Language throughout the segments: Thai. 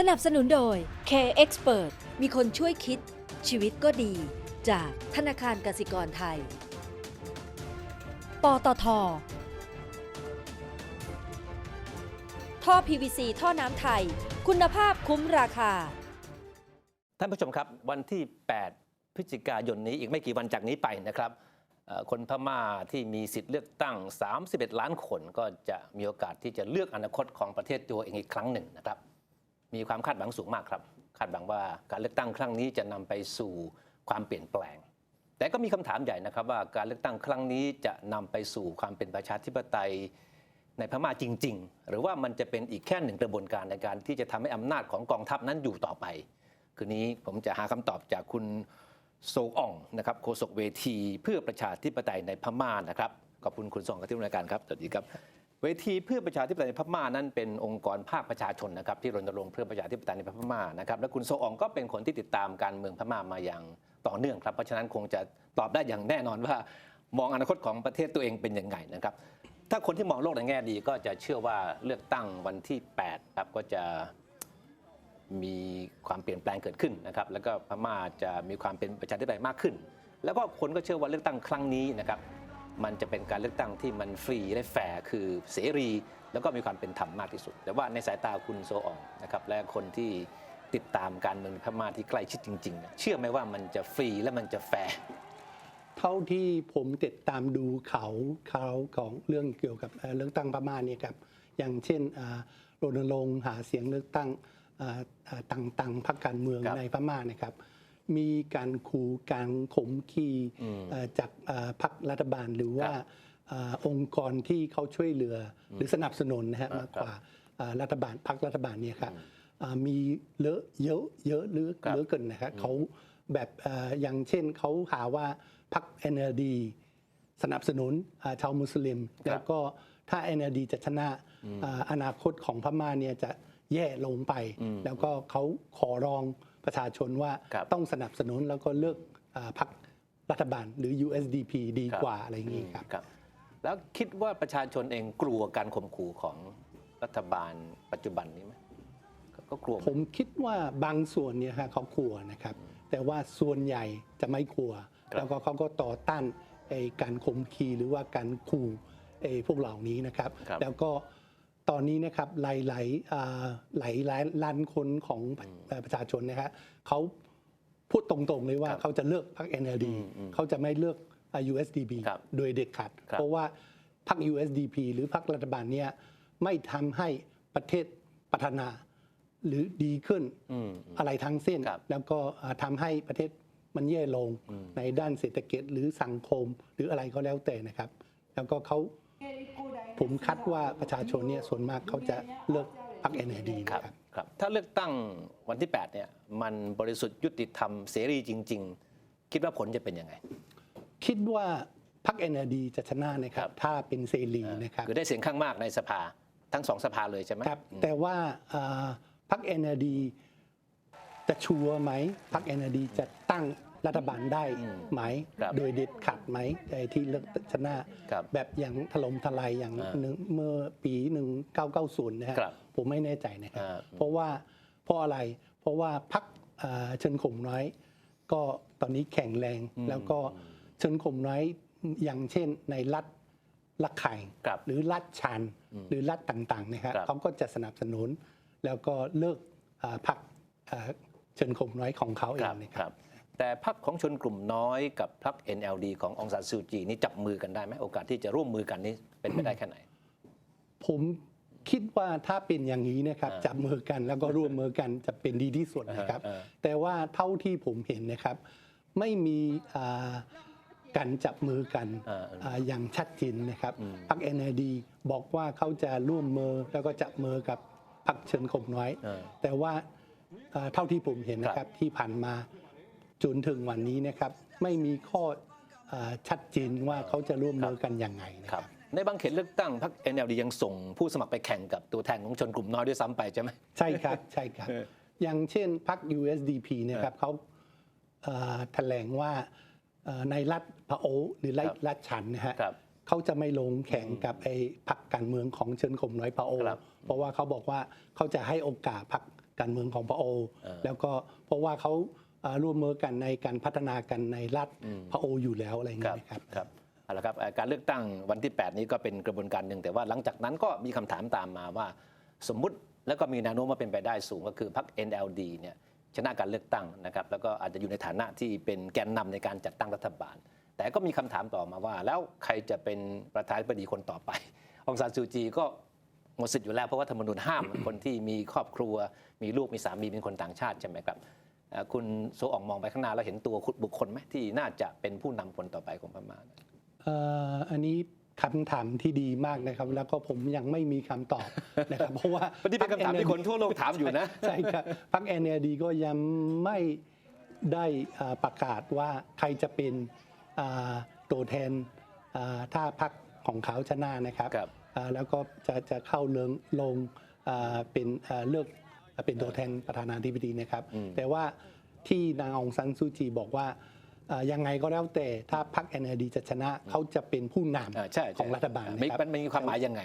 สนับสนุนโดย K Expert มีคนช่วยคิด ชีวิตก็ดี จากธนาคารกสิกรไทย ปตท ท่อ PVC ท่อน้ำไทย คุณภาพคุ้มราคา ท่านผู้ชมครับวันที่ 8 พฤศจิกายนนี้อีกไม่กี่วันจากนี้ไปนะครับเอ่อคนพม่าที่มีสิทธิ์เลือกตั้ง 31 ล้านคนก็จะมีโอกาสที่จะเลือกอนาคตของประเทศตัวเองอีกครั้งหนึ่งนะครับ มีความคาดหวังสูงมากครับ คาดหวังว่าการเลือกตั้งครั้งนี้จะนำไปสู่ความเปลี่ยนแปลง แต่ก็มีคำถามใหญ่นะครับว่าการเลือกตั้งครั้งนี้จะนำไปสู่ความเป็นประชาธิปไตยในพม่าจริง ๆ หรือว่ามันจะเป็นอีกแค่หนึ่งกระบวนการในการที่จะทำให้อำนาจของกองทัพนั้นอยู่ต่อไป คืนนี้ผมจะหาคำตอบจากคุณโซอ่องนะครับโฆษกเวทีเพื่อประชาธิปไตยในพม่านะครับขอบคุณคุณสองกับที่ร่วมรายการครับสวัสดีครับ เวทีเพื่อประชาธิปไตยในพม่านั้นเป็นองค์กรภาคประชาชนนะครับที่รณรงค์เพื่อประชาธิปไตยในพม่านะครับและคุณโซอองก็เป็นคนที่ติดตามการเมืองพม่ามาอย่างต่อเนื่องครับเพราะฉะนั้นคงจะตอบได้อย่างแน่นอนว่า มองอนาคตของประเทศตัวเองเป็นยังไงนะครับ ถ้าคนที่มองโลกในแง่ดีก็จะเชื่อว่าเลือกตั้งวันที่8ครับก็จะมีความเปลี่ยนแปลงเกิดขึ้นนะครับแล้วก็พม่าจะมีความเป็นประชาธิปไตยมากขึ้น แล้วก็คนก็เชื่อว่าเลือกตั้งครั้งนี้นะครับ มันจะเป็นการเลือกตั้งที่มันฟรีและแฟร์คือเสรี แล้วก็มีความเป็นธรรมมากที่สุด แต่ว่าในสายตาคุณโซอองนะครับและคนที่ติดตามการเมืองในพม่าที่ใกล้ชิดจริงๆเนี่ยเชื่อไหมว่ามันจะฟรีและมันจะแฟร์เท่าที่ผมติดตามดูเขาเขาของเรื่องเกี่ยวกับเอ่อเลือกตั้งพม่าเนี่ยครับอย่างเช่นอ่ารณรงค์หาเสียงเลือกตั้งอ่าอ่าต่างๆพรรคการเมืองครับในพม่านะครับ มีการขู่การข่มขีอืมเอ่อจากอ่าพรรครัฐบาลหรือว่าครับอ่าองค์กรที่เขาช่วยเหลืออหรือสนับสนุนนะฮะครับมากกว่าอ่ารัฐบาลพรรครัฐบาลเนี่ยครับอ่ามีเลอะเยอะเยอะเหลือครับเหลือเกินนะครับเขาแบบเอ่ออย่างเช่นเขาหาว่าพรรค NLD สนับสนุนอ่าชาวมุสลิมครับแล้วก็ถ้า NLD จะชนะอ่าอนาคตของพม่าเนี่ยจะแย่ลงไปอืมแล้วก็เขาขอร้อง ประชาชนว่าครับต้องสนับสนุนแล้วก็เลือกอ่าพรรครัฐบาลหรือ USDP ดีกว่าอะไรอย่างนี้ครับครับ แล้วคิดว่าประชาชนเองกลัวการข่มขู่ของรัฐบาลปัจจุบันนี้ไหมก็ก็กลัวไหผมคิดว่าบางส่วนเนี่ยฮะเขากลัวนะครับ แต่ว่าส่วนใหญ่จะไม่กลัวครับแล้วก็เขาก็ต่อต้านไอ้การข่มขีหรือว่าการขู่ไอ้พวกเหล่านี้นะครับครับแล้วก็ ตอนนี้นะครับหลายๆอ่าหลายหลายล้านคนของเอ่อประชาชนนะฮะเขาพูดตรงๆเลยว่าครับเขาจะเลือกพรรค NLD อืมอืมเขาจะไม่เลือกอ่า USDP ครับโดยเด็ดขาดครับเพราะว่าพรรค USDP หรือพรรครัฐบาลเนี่ยไม่ทำให้ประเทศพัฒนาหรือดีขึ้นอืมอะไรทั้งสิ้นครับแล้วก็อ่าทำให้ประเทศมันแย่ลงอืมในด้านเศรษฐกิจหรือสังคมหรืออะไรก็แล้วแต่นะครับ แล้วก็เขา ผมคัดว่าประชาชนเนี่ยส่วนมากเขาจะเลือกพรรค NLD ครับนะครับครับถ้าเลือกตั้งวันที่ 8 เนี่ยมันบริสุทธิ์ยุติธรรมเสรีจริง ๆ คิดว่าผลจะเป็นยังไง คิดว่าพรรค NLD จะชนะนะครัครับบถ้าเป็นเสรีนะครับคือได้เสียงข้างมากในสภาทั้งสองสภาเลยใช่ไหมครับอืมแต่ว่าอ่าพรรค NLD จะชัวร์ไหมพรรค NLD จะตั้ง รัฐบาลได้ไหมครับโดยเด็ดขาดไหมไอ้ที่เลือกชนะครับแบบอย่างถล่มทลายอย่างอ่าหนึ่งเมื่อปี 1990 นะฮะครับผมไม่แน่ใจนะครับอ่าเพราะว่าเพราะอะไรเพราะว่าพรรคอ่าเชิญข่มน้อย ก็ตอนนี้แข็งแรงแล้วก็เชิญข่มน้อยอย่างเช่นในรัฐลักไข่ครับหรือรัฐชันหรือรัฐต่างๆนะครับครับเขาก็จะสนับสนุน แล้วก็เลิกอ่าพรรคอ่าเชิญข่มน้อยของเขาเอคงรับนะคครัรับบ แต่พรรคของชนกลุ่มน้อยกับพรรค NLD ขององซานซูจีนี่จับมือกันได้ไหมโอกาสที่จะร่วมมือกันนี่เป็นไปได้แค่ไหน ผมคิดว่าถ้าเป็นอย่างนี้นะครับอ่าจับมือกันแล้วก็ร่วมมือกันจะเป็นดีที่สุดนะครับอ่าแต่ว่าเท่าที่ผมเห็นนะครับ ไม่มีอ่าการจับมือกันอ่าอ่าอย่างชัดเจนนะครับอืมพรรค NLD บอกว่าเขาจะร่วมมือแล้วก็จับมือกับพรรคเชิญข่มน้อยอ่าแต่ว่าอ่าเท่าที่ผมเห็นนะคครัรับบที่ผ่านมา จนถึงวันนี้นะครับไม่มีข้ออาชัดเจนว่าเขาจะร่วมมือกันยังไงนะคครัรับบในบางเขตเลือกตั้งพรรค NLD ยังส่งผู้สมัครไปแข่งกับตัวแทนของชนกลุ่มน้อยด้วยซ้ำไปใช่ไหมใช่ครับใช่ครับเอออย่างเช่นพรรค USDP นะครับเขาเอ่อแถลงว่าเอ่อในรัฐพะโอหรือรัฐครับรัฐฉันนะฮะครับเขาจะไม่ลงแข่งกับไอ้พรรคการเมืองของเชิญข่มน้อยพะโอครับเพราะว่าเขาบอกว่าเขาจะให้โอกาสพรรคการเมืองของพระโอเออแล้วก็เพราะว่าเขาอ่า ร่วมมือกันในการพัฒนากันในรัฐอืมพระโออยู่แล้วอะไรอย่างครัเงี้บยนะครับครับเอาละครับเอ่อการเลือกตั้งวันที่ 8 นี้ก็เป็นกระบวนการหนึ่ง แต่ว่าหลังจากนั้นก็มีคำถามตามมาว่าสมมุติแล้วก็มีแนวโน้มว่าเป็นไปได้สูงก็คือพรรค NLD เนี่ยชนะการเลือกตั้งนะครับแล้วก็อาจจะอยู่ในฐานะที่เป็นแกนนำในการจัดตั้งรัฐบาล แต่ก็มีคำถามต่อมาว่า แล้วใครจะเป็นประธานาธิบดีคนต่อไปองซานซูจีก็หมดสิทธิ์อยู่แล้วเพราะว่าธรรมนูญห้ามคนที่มีครอบครัว มีลูกมีสามีเป็นคนต่างชาติใช่ไหมครับเอ่อ คุณโซอองมองไปข้างหน้าแล้วเห็นตัวบุคคลไหมที่น่าจะเป็นผู้นำคนต่อไปของพม่าเอ่ออันนี้คำถามที่ดีมากนะครับ แล้วก็ผมยังไม่มีคำตอบนะครับ เพราะว่าวันนี้เป็นคำถามที่คนทั่วโลกถามอยู่นะใช่ครับพรรค NLD ก็ยังไม่ได้อ่าประกาศว่าใครจะเป็นอ่าตัวแทนอ่าถ้าพรรคของเขาชนะนะครับครับอ่าแล้วก็จะจะเข้าเลิงลงอ่าเป็นอ่าเลือก เป็นตัวแทนประธานาธิบดีนะครับอืมแต่ว่าที่นางองซันซูจีบอกว่าอ่ายังไงก็แล้วแต่ถ้าพรรค NLD จะชนะเขาจะเป็นผู้นอ่าใช่ำของรัฐบาลไม่นะครับมันมีความหมายยังไง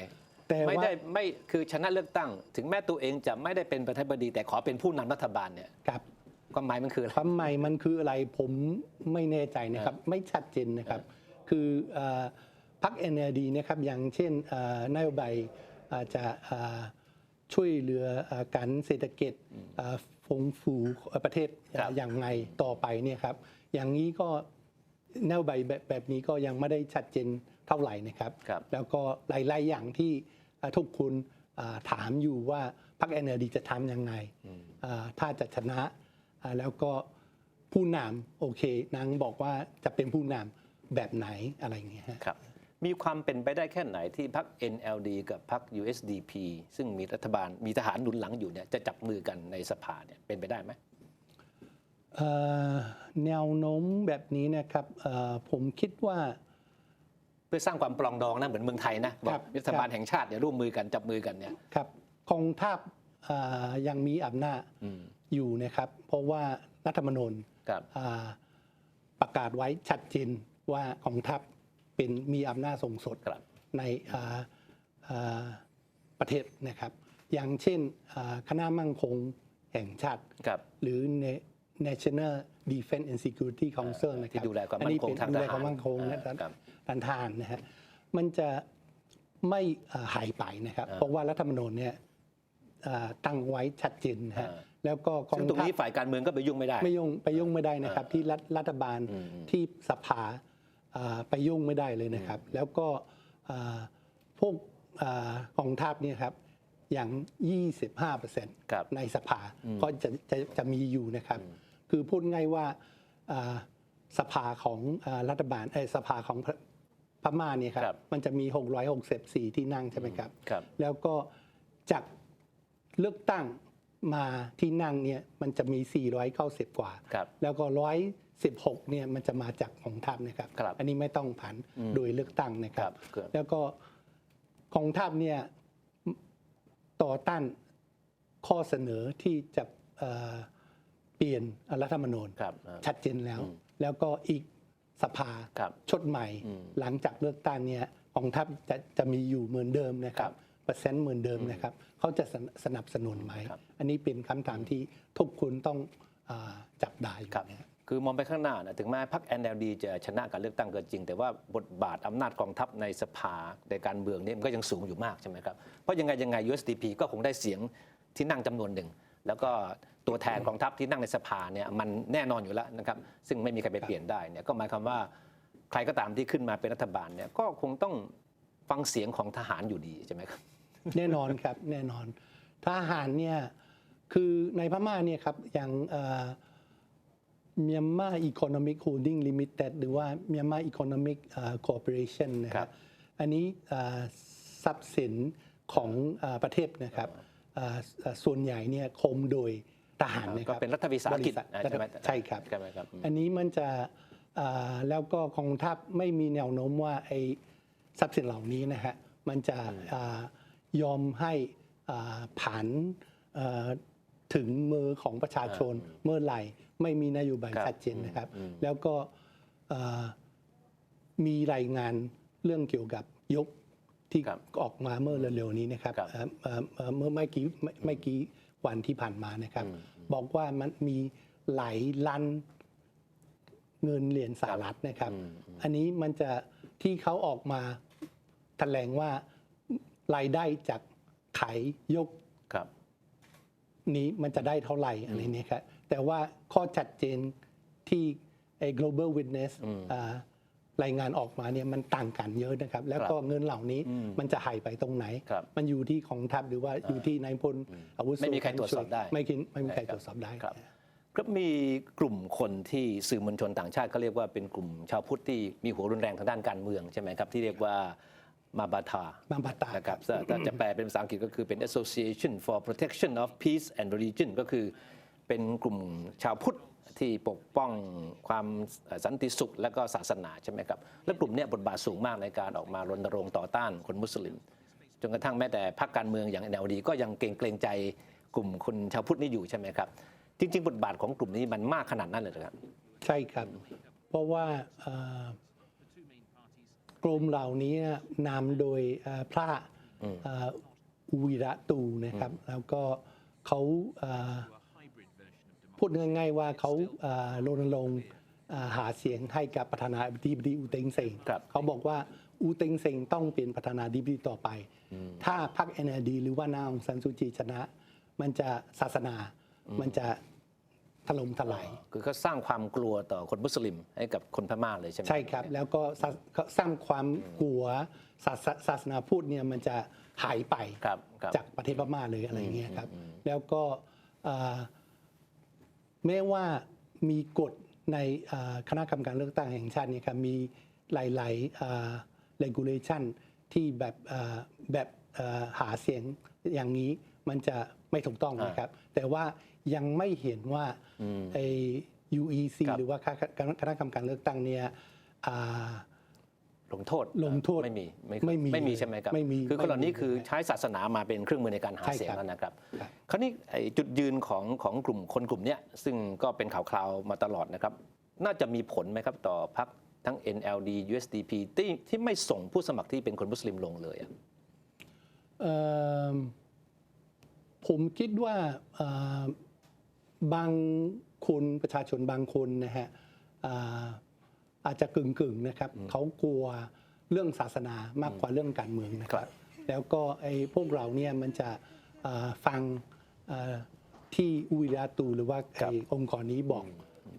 แต่ไม่ว่าได้ไม่คือชนะเลือกตั้ง ถึงแม้ตัวเองจะไม่ได้เป็นประธานาธิบดี แต่ขอเป็นผู้นำรัฐบาลเนี่ยกับความหมายมันคืออะไรความหมายมันคืออะไรผมไม่แน่ใจนะครับ ไม่ชัดเจนนะครับ คือเอ่อพรรค NLD นะครับอย่างเช่นเอ่อนโยบายอาจจะเอ่อ ช่วยเหลือเอ่อการเศรษฐกิจเอ่อฟงฟูประเทศครับอย่างไงต่อไปเนี่ยครับ อย่างนี้ก็นโยบายแบบแบบนี้ก็ยังไม่ได้ชัดเจนเท่าไหร่นะครับครับแล้วก็หลายๆอย่างที่อ่าทุกคนอ่าถามอยู่ว่าพรรค NLD จะทำยังไงอ่าถ้าจะชนะอ่าแล้วก็ผู้นำโอเคนางบอกว่าจะเป็นผู้นำแบบไหนอะไรอย่างเงี้ยฮะครับ มีความเป็นไปได้แค่ไหนที่พรรค NLD กับพรรค USDP ซึ่งมีรัฐบาลมีทหารหนุนหลังอยู่เนี่ยจะจับมือกันในสภาเนี่ยเป็นไปได้ไหมเอ่อแนวโน้มแบบนี้นะครับเอ่อผมคิดว่า เพื่อสร้างความปรองดองนะเหมือนเมืองไทยนะบอครักบรัฐบาลแห่งชาติเนี่ยร่วมมือกันจับมือกันเนี่ยครับกองทัพเอ่อยังมีอำนาจอืมอยู่นะครับ เพราะว่ารัฐธรรมนูญครับอ่าประกาศไว้ชัดเจนว่ากองทัพ เป็นมีอำนาจสูงสุดครับในอ่าอ่าประเทศนะครับ อย่างเช่นอ่าคณะมั่งคงแห่งชาติครับหรือ Na- National Defense and Security Council นะครับที่ดูแลความมั่นคงอัทางดูแลทหารความมั่นคงอ่านะครับการทหารนะฮะมันจะไม่อ่าหายไปนะครับอ่าเพราะว่ารัฐธรรมนูญเนี่ยอ่าตั้งไว้ชัดเจนนะฮะอ่าแล้วก็กองซึ่งตรงทัพนี้ฝ่ายการเมืองก็ไปยุ่งไม่ได้ ไม่ยุ่งไปยุ่งไม่ได้นะครับ ที่รัฐรัฐบาลอืมอืมที่สภาอ่า ไปยุ่งไม่ได้เลยนะครับ แล้วก็อ่าพวกอากองทัพเนี่ยครับอย่าง 25%ครับในสภาก็จะจะจะมีอยู่นะครับ คือพูดง่ายว่าอ่าสภาของอารัฐบาลเอยสภาของพพม่าเนี่ยครับครับ มันจะมี 664 ที่นั่งใช่ไหมครับครับ แล้วก็จากเลือกตั้งมาที่นั่งเนี่ยมันจะมี 490 กว่าครับแล้วก็ 116เนี่ยมันจะมาจากของทัพนะครับครับอันนี้ไม่ต้องผ่านอืมโดยเลือกตั้งนะคครัรับบครับ แล้วก็ของทัพเนี่ยต่อต้านข้อเสนอที่จะเอ่อเปลี่ยนรัฐธรรมนูญครับอ่าชัดเจนแล้วอืมแล้วก็อีกสภาครับชดใหม่อืมหลังจากเลือกตั้งเนี่ยกองทัพจะจะมีอยู่เหมือนเดิมนะครัครับบเปอร์เซ็นต์เหมือนเดิมนะครับเขาจะสนสนับสนุนไหมครับอันนี้เป็นคำถามที่ทุกคนต้องอาจับได้อยู่ครับนะฮะ คือมองไปข้างหน้านะถึงแม้พรรค NLD จะชนะการเลือกตั้งเก็จริง แต่ว่าบทบาทอำนาจกองทัพในสภาในการเมืองนี่มันก็ยังสูงอยู่มากใช่ไหมครับ เพราะยังไงยังไง USDP ก็คงได้เสียงที่นั่งจำนวนหนึ่ง แล้วก็ตัวแทนกองทัพที่นั่งในสภาเนี่ยมันแน่นอนอยู่แล้วนะครับ ซึ่งไม่มีใครไปเปลี่ยนได้เนี่ยก็หมายความว่าใครก็ตามที่ขึ้นมาเป็นรัฐบาลเนี่ยก็คงต้องฟังเสียงของทหารอยู่ดีใช่ไหมครับแน่นอนครับแน่นอนทหารเนี่ยคือในพม่าเนี่ยครับอย่าง เมียนมาอีโคโนมิกโฮลดิ้งลิมิเต็ดหรือว่าเมียนมาอีโคโนมิกคอร์ปอเรชันนะคครัรับบอันนี้อ่าทรัพย์สินของอาประเทศนะครับอ่าอ่าส่วนใหญ่เนี่ยคมโดยทหารนะคก็รับเป็นรัฐวิสาหกิจบริษัทอ่าใช่ไหมใช่ครับใช่ไหมครับอืมอันนี้มันจะอ่าแล้วก็กองทัพไม่มีแนวโน้มว่าไอ้ทรัพย์สินเหล่านี้นะฮะมันจะอายอมให้อ่าผ่านเอ่อถึงมือของประชาชนเมื่อไหร่ ไม่มีนโยบายครับชัดเจนนะครับอืมแล้วก็อ่ามีรายงานเรื่องเกี่ยวกับยกที่ครับออกมาเมื่อเร็วๆนี้นะครับครับเอ่อเอ่อเอ่อเมื่อไม่กี่ไม่ไม่กี่วันที่ผ่านมานะครับอืมบอกว่ามันมีหลายล้านเงินเหรียญสหรัฐนะครับอืมอันนี้มันจะที่เขาออกมาแถลงว่ารายได้จากขายยกครับนี้มันจะได้เท่าไหร่อะไรเนี่ยครับ แต่ว่าข้อชัดเจนที่ไอ้ global witness อืมอ่ารายงานออกมาเนี่ยมันต่างกันเยอะนะครับ แล้วก็เงินเหล่านี้อืมมันจะหายไปตรงไหนครับมันอยู่ที่ของทัพหรือว่าอยู่ที่นายพลอาวุโสไม่มีใครตรวจสอบได้ไม่คิดไม่มีใครตรวจสอบได้ครับครับมีกลุ่มคนที่สื่อมวลชนต่างชาติเขาเรียกว่าเป็นกลุ่มชาวพุทธที่มีหัวรุนแรงทางด้านการเมืองใช่ไหมครับ ที่เรียกว่ามาบาทามาบาตานะครับถ้าถ้าจะแปลเป็นภาษาอังกฤษก็คือเป็น Association for Protection of Peace and Religion ก็คือ เป็นกลุ่มชาวพุทธที่ปกป้องความสันติสุขและก็ศาสนาใช่ไหมครับ และกลุ่มนี้บทบาทสูงมากในการออกมารณรงค์ต่อต้านคนมุสลิม จนกระทั่งแม้แต่พรรคการเมืองอย่าง NLD ก็ยังเกรงเกรงใจกลุ่มคนชาวพุทธนี่อยู่ใช่ไหมครับ จริง ๆ บทบาทของกลุ่มนี้มันมากขนาดนั้นเลยเหรอครับ ใช่ครับ เพราะว่ากลุ่มเหล่านี้นำโดยพระอุวิระตูนะครับ แล้วก็เขาเอ่อ พูดง่ายๆว่าเขาเอ่อรณรงค์เอ่อหาเสียงให้กับประธานาธิบดีอูเต็งเซงครับเขาบอกว่าอูเต็งเซงต้องเป็นประธานาธิบดีต่อไป ถ้าพรรค NLD หรือว่านางองซันซูจีชนะ มันจะศาสนา มันจะถล่มทลาย คือเขาสร้างความกลัวต่อคนมุสลิมให้กับคนพม่าเลยใช่ไหมใช่ครับ แล้วก็สร้างสร้างความกลัวศาสศาสนาพุทธเนี่ยมันจะหายไปครับครับจากประเทศพม่าเลยอะไรเงี้ยครับ แล้วก็เอ่อ แม้ว่ามีกฎในเอ่อคณะกรรมการเลือกตั้งแห่งชาติเนี่ยครับมีหลายๆเอ่อ regulation ที่แบบเอ่อแบบเอ่อหาเสียงอย่างนี้มันจะไม่ถูกต้องนะครับ แต่ว่ายังไม่เห็นว่าไอ้ UEC ครับหรือว่าคณะกรรมการเลือกตั้งเนี่ยอ่า ลงโทษลงโทษไม่มีไม่มีไม่มีใช่ไหมครับไม่มีคือคนเหล่านี้ไม่มีคือใช้ศาสนามาเป็นเครื่องมือในการหาใช่เสียงครับแล้วนะครับ ครับคราวนี้ไอ้จุดยืนของของกลุ่มคนกลุ่มเนี้ยซึ่งก็เป็นข่าวคราวมาตลอดนะครับ น่าจะมีผลไหมครับต่อพรรคทั้ง NLD USDP ที่ที่ไม่ส่งผู้สมัครที่เป็นคนมุสลิมลงเลยอะเอ่อผมคิดว่าเอ่อบางคนประชาชนบางคนนะฮะ อ่าอาจจะกึ่งกึ่งๆนะครับเขากลัวเรื่องศาสนามากกว่าเรื่องการเมืองนะคครัรับบแล้วก็ไอ้พวกเราเนี่ยมันจะอ่าฟังอ่าที่อุวิราตูหรือว่าครับไอ้องค์กรนี้บอก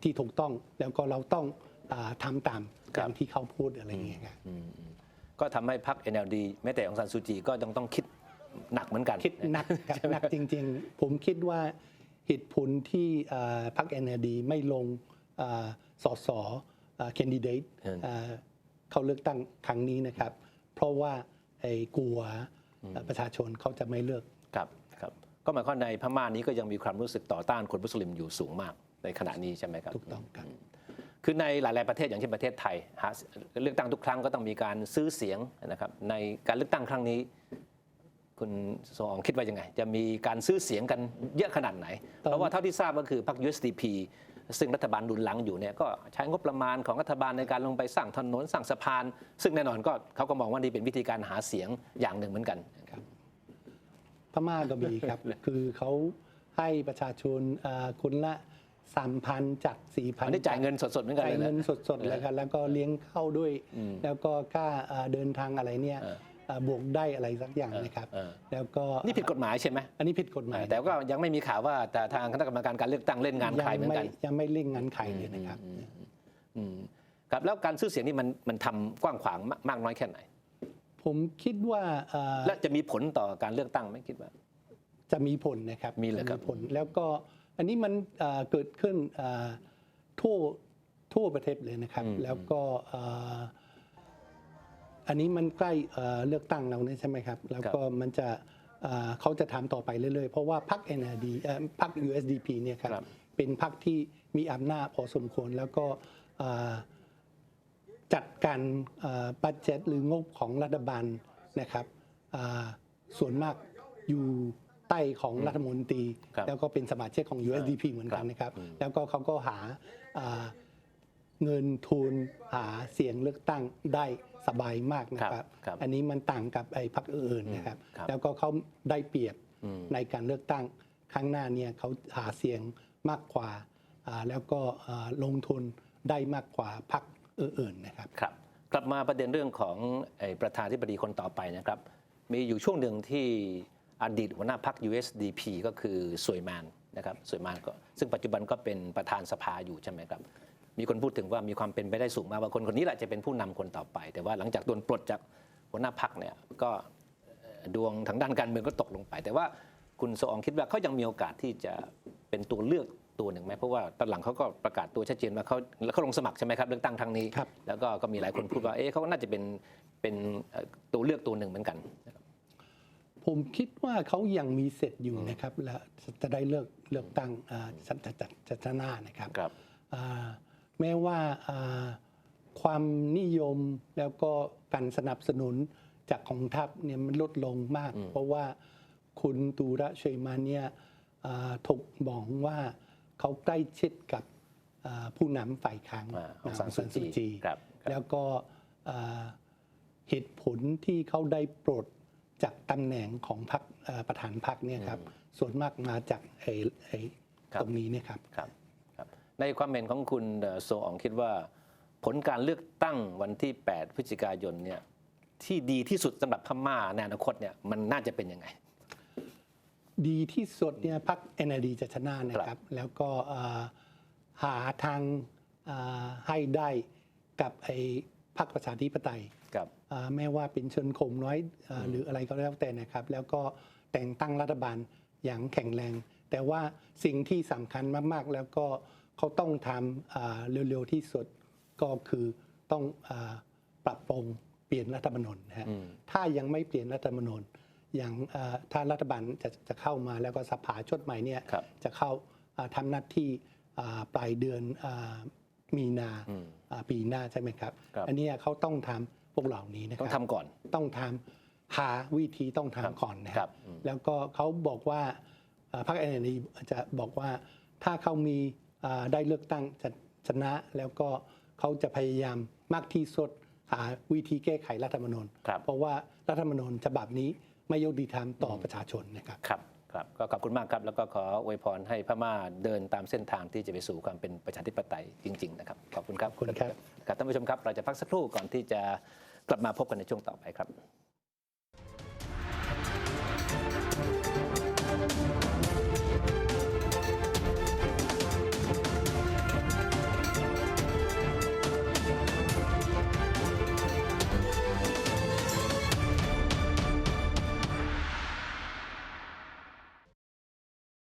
ที่ถูกต้องแล้วก็เราต้องอาทำตามครัอบย่างที่เขาพูดอะไรอย่างเงี้ยครับก็ทำให้พรรค NLD แม้แต่องซานซูจีก็ยังต้องคิดหนักเหมือนกัน คิดหนักครับหนักจริง ๆ ผมคิดว่าเหตุผลที่เอ่อพรรค NLD ไม่ลงเอ่อสส แคนดิเดตอืมเข้าเลือกตั้งครั้งนี้นะครับ เพราะว่าไอ้กลัวเอ่อประชาชนเขาจะไม่เลือกครับครับก็หมายความในพม่านี้ก็ยังมีความรู้สึกต่อต้านคนมุสลิมอยู่สูงมากในขณะนี้ใช่ไหมครับถูกต้องครับคือในหลาย ๆ ประเทศอย่างเช่นประเทศไทยหาเลือกตั้งทุกครั้งก็ต้องมีการซื้อเสียงนะครับในการเลือกตั้งครั้งนี้ คุณสมองคิดว่ายังไง จะมีการซื้อเสียงกันเยอะขนาดไหน เพราะว่าเท่าที่ทราบก็คือพรรค USDP ซึ่งรัฐบาลดุลหลังอยู่เนี่ยก็ใช้งบประมาณของรัฐบาลในการลงไปสร้างถนนสร้างสะพาน ซึ่งแน่นอนก็เขาก็มองว่านี่เป็นวิธีการหาเสียงอย่างหนึ่งเหมือนกันพม่าก็มีครับ คือเขาให้ประชาชนเอ่อคนละสามพันจากสี่พันอันนี้จ่ายเงินสดๆเหมือนกันจ่าเลยยเงินนะสดๆเลยครับแล้วก็เลี้ยงเข้าด้วย แล้วก็ค่าเอ่อเดินทางอะไรเนี่ยเออเอ่อ บวกได้อะไรสักอย่างนะครับเออแล้วก็นี่ผิดกฎหมายใช่ไหมอันนี้ผิดกฎหมาย แต่ก็ยังไม่มีข่าวว่าแต่ทางคณะกรรมการการเลือกตั้งเล่นงานใครเหมือนกันยังไม่ยังไม่เล่นงานใครเลยนะครับอืมครับแล้วการซื้อเสียงนี่มันมันทำกว้างขวางมากมากน้อยแค่ไหน ผมคิดว่าเอ่อและจะมีผลต่อการเลือกตั้งไหมคิดว่า จะมีผลนะครับมีเหรอครับจะผลแล้วก็อันนี้มันเอ่อเกิดขึ้นเอ่อทั่วทั่วประเทศเลยนะครับ แล้วก็เอ่ออันนี้มันใกล้เอ่อเลือกตั้งเราเนี่ยใช่ไหมครับ แล้วก็มันจะเอ่อเขาจะทำต่อไปเรื่อยๆ เพราะว่าพรรค NLD เอ่อพรรค USDP เนี่ยครับครับเป็นพรรคที่มีอำนาจพอสมควรแล้วก็เอ่อจัดการบัตเจ็ตหรืองบของรัฐบาลนะครับอ่าส่วนมากอยู่ใต้ของรัฐมนตรีครับแล้วก็เป็นสมาชิกของ USDP เหมือนกันนะครับ แล้วก็เขาก็หาอ่าเงินทุนหาเสียงเลือกตั้งได้ สบายมากนะคครัรับบครับอันนี้มันต่างกับไอ้พรรคอื่นๆนะครับ ครับแล้วก็เขาได้เปรียบอืม ในการเลือกตั้งข้างหน้าเนี่ยเขาหาเสียงมากกว่าอ่าแล้วก็อ่าลงทุนได้มากกว่าพรรคอื่นๆนะครับ ครับกลับมาประเด็นเรื่องของไอ้ประธานธิบดีคนต่อไปนะครับ มีอยู่ช่วงหนึ่งที่อดีตหัวหน้าพรรค USDP ก็คือสวยมานนะครับสวยมานก็ซึ่งปัจจุบันก็เป็นประธานสภาอยู่ใช่ไหมครับ มีคนพูดถึงว่ามีความเป็นไปได้สูงมากว่าคนคนนี้แหละจะเป็นผู้นำคนต่อไป แต่ว่าหลังจากโดนปลดจากหัวหน้าพรรคเนี่ยก็เอ่อดวงทางด้านการเมืองก็ตกลงไป แต่ว่าคุณโซอองคิดว่าเขายังมีโอกาสที่จะเป็นตัวเลือกตัวหนึ่งไหมเพราะว่าตอนหลังเขาก็ประกาศตัวชัดเจนว่าเขาแล้วเขาลงสมัครใช่ไหมครับเลือกตั้งครั้งนี้ครับแล้วก็ก็มีหลายคนพูดว่าเอ๊ะเขาก็น่าจะเป็นเป็นเอ่อตัวเลือกตัวหนึ่งเหมือนกัน ผมคิดว่าเขายังมีเสร็จอยู่นะครับและจะได้เลือกเลือกตั้งอ่าจัดจัดจัดจัดหน้านะครับครับอ่า แม้ว่าอ่าความนิยมแล้วก็การสนับสนุนจากของทัพเนี่ยมันลดลงมาก เพราะว่าคุณตูระเชยมาเนี่ยอ่าถูกมองว่าเขาใกล้ชิดกับอ่าผู้นำฝ่ายค้านอ่าองนซานซูจีครับครับแล้วก็อ่าเหตุผลที่เขาได้โปรดจากตำแหน่งของพรรคอ่าประธานพรรคเนี่ยครับส่วนมากมาจากไอ้ไอ้ครับตรงนี้เนี่ยครับครับครับ ในความเห็นของคุณเอ่อโซอองคิดว่า ผลการเลือกตั้งวันที่ 8 พฤศจิกายนเนี่ยที่ดีที่สุดสำหรับพม่าในอนาคตเนี่ยมันน่าจะเป็นยังไง ดีที่สุดเนี่ยพรรค NLD จะชนะนะคครัรับบแล้วก็เอ่อหาทางเอ่อให้ได้กับไอ้พรรคประชาธิปไตยครับเอ่อแม้ว่าเป็นชนคมน้อยเอ่ออหรืออะไรก็แล้วแต่นะครับ แล้วก็แต่งตั้งรัฐบาลอย่างแข็งแรง แต่ว่าสิ่งที่สำคัญมากๆ แล้วก็ เขาต้องทำเอ่อเร็วๆที่สุดก็คือต้องเอ่อปรับปรุงเปลี่ยนรัฐธรรมนูญนะฮะอืมถ้ายังไม่เปลี่ยนรัฐธรรมนูญอย่างเอ่อถ้ารัฐบาลจะจะเข้ามาแล้วก็สภาชุดใหม่เนี่ยครับจะเข้าเอ่อทำหน้าที่อ่าปลายเดือนอ่ามีนาอืมอ่าปีหน้าใช่ไหมครับครับอันเนี้ยเขาต้องทำพวกเหล่านี้นะคต้อรังทำก่อนต้องทำหาวิธีต้องครับทำก่อนนะคครัรับบอืมแล้วก็เขาบอกว่าอ่าพรรคเอ็นดีจะบอกว่าถ้าเขามีอ่า ได้เลือกตั้งจะชนะแล้วก็เขาจะพยายามมากที่สุดหาวิธีแก้ไขรัฐธรรมนูญครับเพราะว่ารัฐธรรมนูญฉบับนี้ไม่ยุติธรรมต่อประชาชนนะครับครับครับก็ขอบคุณมากครับ แล้วก็ขออวยพรให้พม่าเดินตามเส้นทางที่จะไปสู่ความเป็นประชาธิปไตยจริง ๆ นะครับ ขอบคุณครับขอบคุณครับครับท่านผู้ชมครับเราจะพักสักครู่ก่อนที่จะกลับมาพบกันในช่วงต่อไปครับ